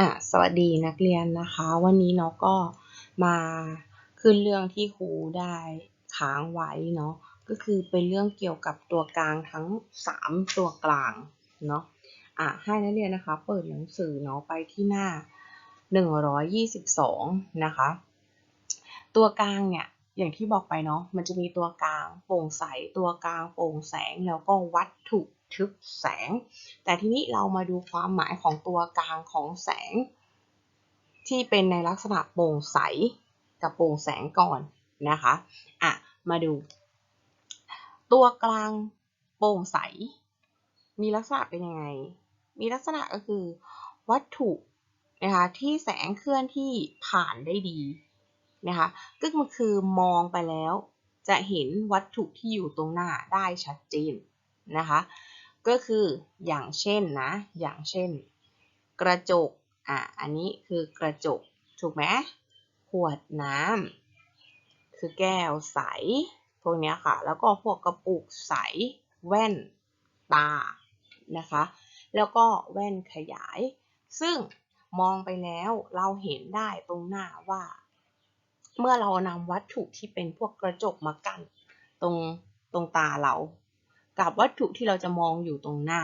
อะสวัสดีนักเรียนนะคะ วันนี้เนาะก็มาขึ้นเรื่องที่ครูได้ค้างไว้เนาะก็คือเป็นเรื่องเกี่ยวกับตัวกลางทั้ง 3 ตัวกลางเนาะอะให้นักเรียนนะคะ เปิดหนังสือเนาะไปที่หน้า 122 นะคะ ตัวกลางเนี่ยอย่างที่บอกไปเนาะมันจะมีตัวกลางโปร่งใสตัวกลางโปร่งแสงแล้วก็วัตถุ ทึบแสง แต่ทีนี้เรามาดูความหมายของตัวกลางของแสง ที่เป็นในลักษณะโปร่งใสกับโปร่งแสงก่อนนะคะอะมาดู ตัวกลางโปร่งใส มีลักษณะเป็นยังไง มีลักษณะก็คือวัตถุนะคะที่แสงเคลื่อนที่ผ่านได้ดีนะคะก็คือมองไปแล้วจะเห็นวัตถุที่อยู่ตรงหน้าได้ชัดเจนนะคะ ก็คืออย่างเช่นนะ อย่างเช่น กระจก อะ อันนี้คือกระจก ถูกไหมขวดน้ำคือแก้วใส พวกนี้ค่ะ แล้วก็พวกกระปุกใส แว่น ตา นะคะ แล้วก็แว่นขยาย ซึ่งมองไปแล้วเราเห็นได้ตรงหน้าว่า เมื่อเรานำวัตถุที่เป็นพวกกระจกมากั้นตรงตรงตาเรา กับวัตถุที่เราจะมองอยู่ตรงหน้า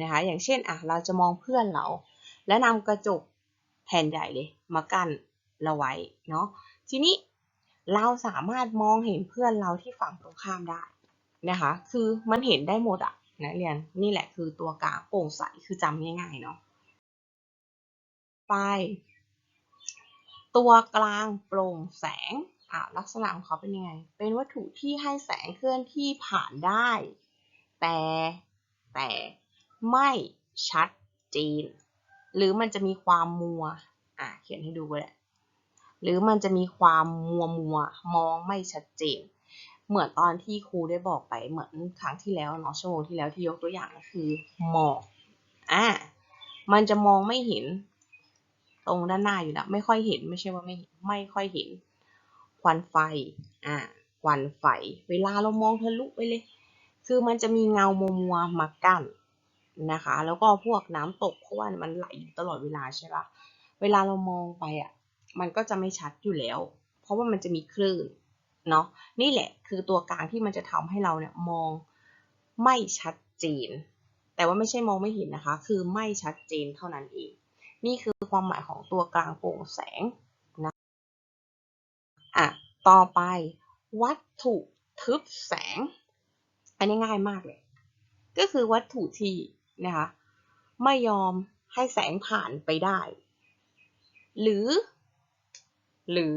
นะคะอย่างเช่นอะเราจะมองเพื่อนเรา และนำกระจกแผ่นใหญ่เลยมากั้นเราไว้เนาะทีนี้เราสามารถมองเห็นเพื่อนเราที่ฝั่งตรงข้ามได้นะคะคือมันเห็นได้หมดอะนะเรียนนี่แหละคือตัวกลางโปร่งใสคือจำง่ายๆเนาะไป ตัวกลางโปร่งแสงอะลักษณะของเขาเป็นยังไง เป็นวัตถุที่ให้แสงเคลื่อนที่ผ่านได้ แต่ แต่ไม่ชัดเจน หรือมันจะมีความมัว อะเขียนให้ดูก็ได้หรือมันจะมีความมัวมัวมองไม่ชัดเจน เหมือนตอนที่ครูได้บอกไปเหมือนครั้งที่แล้วเนาะชั่วโมงที่แล้วที่ยกตัวอย่างก็คือหมอกอะมันจะมองไม่เห็น ตรงด้านหน้าอยู่แล้วไม่ค่อยเห็นไม่ใช่ว่าไม่ไม่ค่อยเห็น ควันไฟอะควันไฟ เวลาเรามองทะลุไปเลย คือมันจะมีเงามัวมัวมากั้นนะคะ แล้วก็พวกน้ำตกเพราะว่ามันไหลตลอดเวลาใช่ปะเวลาเรามองไปอะ มันก็จะไม่ชัดอยู่แล้ว เพราะว่ามันจะมีคลื่นเนาะ นี่แหละคือตัวกลางที่มันจะทำให้เราเนี่ยมองไม่ชัดเจน แต่ว่าไม่ใช่มองไม่เห็นนะคะ คือไม่ชัดเจนเท่านั้นเอง นี่คือความหมายของตัวกลางโปร่งแสงนะ อะ ต่อไปวัตถุทึบแสง อันนี้ง่ายมากเลย ก็คือวัตถุที่นะคะไม่ยอมให้แสงผ่านไปได้ หรือ หรือ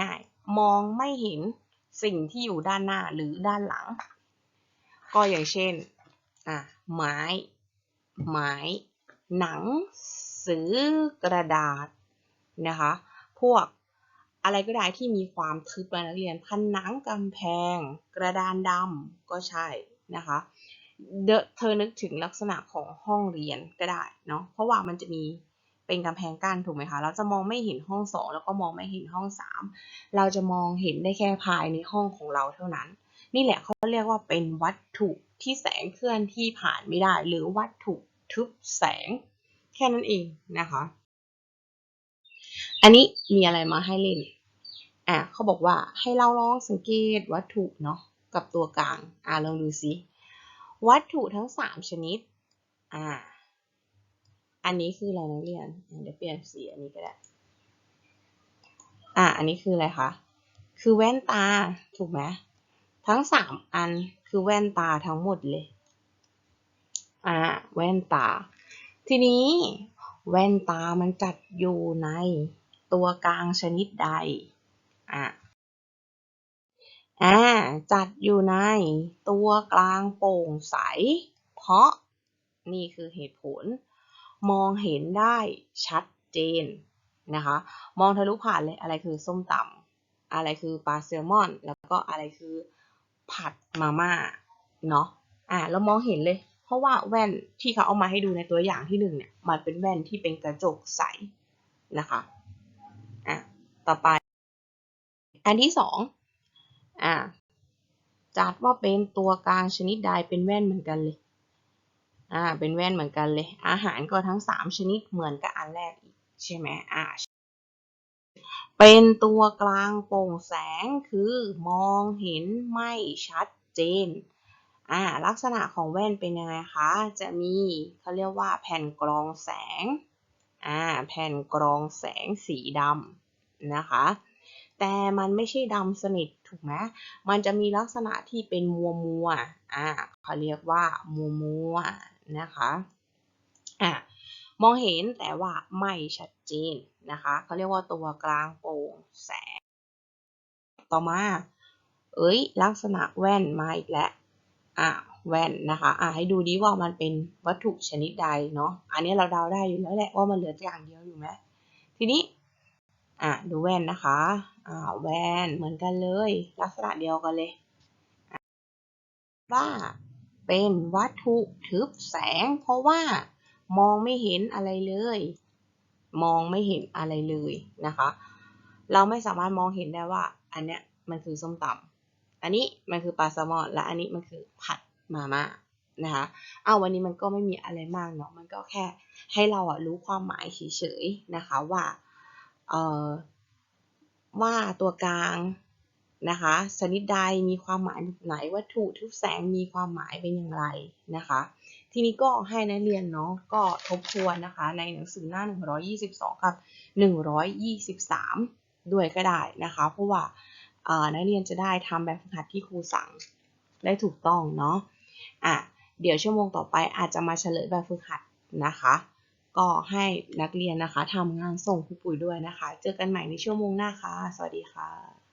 ง่ายๆ มองไม่เห็นสิ่งที่อยู่ด้านหน้าหรือด้านหลัง ก็อย่างเช่นอะไม้ ไม้ หนังสือกระดาษนะคะ พวก อะไรก็ได้ที่มีความทึบนักเรียนผนังกำแพง กระดานดำก็ใช่นะคะเดเธอนึกถึงลักษณะของห้องเรียนก็ได้เนาะเพราะว่ามันจะมีเป็นกำแพงกั้นถูกไหมคะ เราจะมองไม่เห็นห้องสองแล้วก็มองไม่เห็นห้องสามเราจะมองเห็นได้แค่ภายในห้องของเราเท่านั้น นี่แหละเขาเรียกว่าเป็นวัตถุที่แสงเคลื่อนที่ผ่านไม่ได้ หรือวัตถุทึบแสงแค่นั้นเองนะคะ อันนี้มีอะไรมาให้เล่น อะเขาบอกว่าให้เราลองสังเกตวัตถุเนาะกับตัวกลาง อะลองดูสิวัตถุทั้งสามชนิด อ่า อันนี้คืออะไรนักเรียน เดี๋ยวเปลี่ยนสีอันนี้ก็ได้ อ่าอันนี้คืออะไรคะ คือแว่นตา ถูกไหมทั้งสามอันคือแว่นตาทั้งหมดเลย อ่า แว่นตา ทีนี้ แว่นตามันจัดอยู่ใน ตัวกลางชนิดใดอ่าอ่าจัดอยู่ในตัวกลางโปร่งใส เพราะนี่คือเหตุผล มองเห็นได้ชัดเจนนะคะ มองทะลุผ่านเลยอะไรคือส้มตำอะไรคือปลาแซลมอน แล้วก็อะไรคือผัดมาม่าเนาะอ่าเรามองเห็นเลย เพราะว่าแว่นที่เขาเอามาให้ดูในตัวอย่างที่หนึ่งเนี่ยมันเป็นแว่นที่เป็นกระจกใสนะคะ ต่อไป อันที่สองอ่าจัดว่าเป็นตัวกลางชนิดใดเป็นแว่นเหมือนกันเลย อ่า เป็นแว่นเหมือนกันเลย อาหารก็ทั้งสามชนิดเหมือนกับอันแรกอีกใช่ไหมอ่าเป็นตัวกลางโปร่งแสงคือมองเห็นไม่ชัดเจน อ่า ลักษณะของแว่นเป็นยังไงคะ จะมีเขาเรียกว่าแผ่นกรองแสง อ่า แผ่นกรองแสงสีดำ นะคะ แต่มันไม่ใช่ดำสนิทถูกไหมมันจะมีลักษณะที่เป็นมัวมัวอ่าเขาเรียกว่ามัวมัวนะคะอะมองเห็นแต่ว่าไม่ชัดเจนนะคะเขาเรียกว่าตัวกลางโปร่งแสง ต่อมา เอ้ย ลักษณะแว่นมาอีกแล้วอะแว่นนะคะอะให้ดูดีว่ามันเป็นวัตถุชนิดใดเนาะอันนี้เราเดาได้อยู่แล้วแหละว่ามันเหลืออย่างเดียวอยู่ไหมทีนี้ อะดูแว่นนะคะอ่าแว่นเหมือนกันเลย ลักษณะเดียวกันเลยว่าเป็นวัตถุทึบแสง เพราะว่ามองไม่เห็นอะไรเลย มองไม่เห็นอะไรเลยนะคะ เราไม่สามารถมองเห็นได้ว่า อันเนี้ยมันคือส้มตำอันนี้มันคือปลาแซลมอนและอันนี้มันคือผัดมาม่านะคะเอาวันนี้มันก็ไม่มีอะไรมากเนาะมันก็แค่ให้เราอะรู้ความหมายเฉยๆนะคะว่า ว่าตัวกลางนะคะชนิดใดมีความหมายแบบไหนวัตถุทุกแสงมีความหมายเป็นอย่างไรนะคะ ทีนี้ก็ให้นักเรียนเนาะก็ทบทวนนะคะ ในหนังสือหน้า 122 กับ 123 ด้วยก็ได้นะคะ เพราะว่านักเรียนจะได้ทำแบบฝึกหัดที่ครูสั่งได้ถูกต้องเนาะอะเดี๋ยวชั่วโมงต่อไปอาจจะมาเฉลยแบบฝึกหัดนะคะ ก็ให้นักเรียนนะคะทำงานส่งครูปุ๋ยด้วยนะคะ เจอกันใหม่ในชั่วโมงหน้าค่ะ สวัสดีค่ะ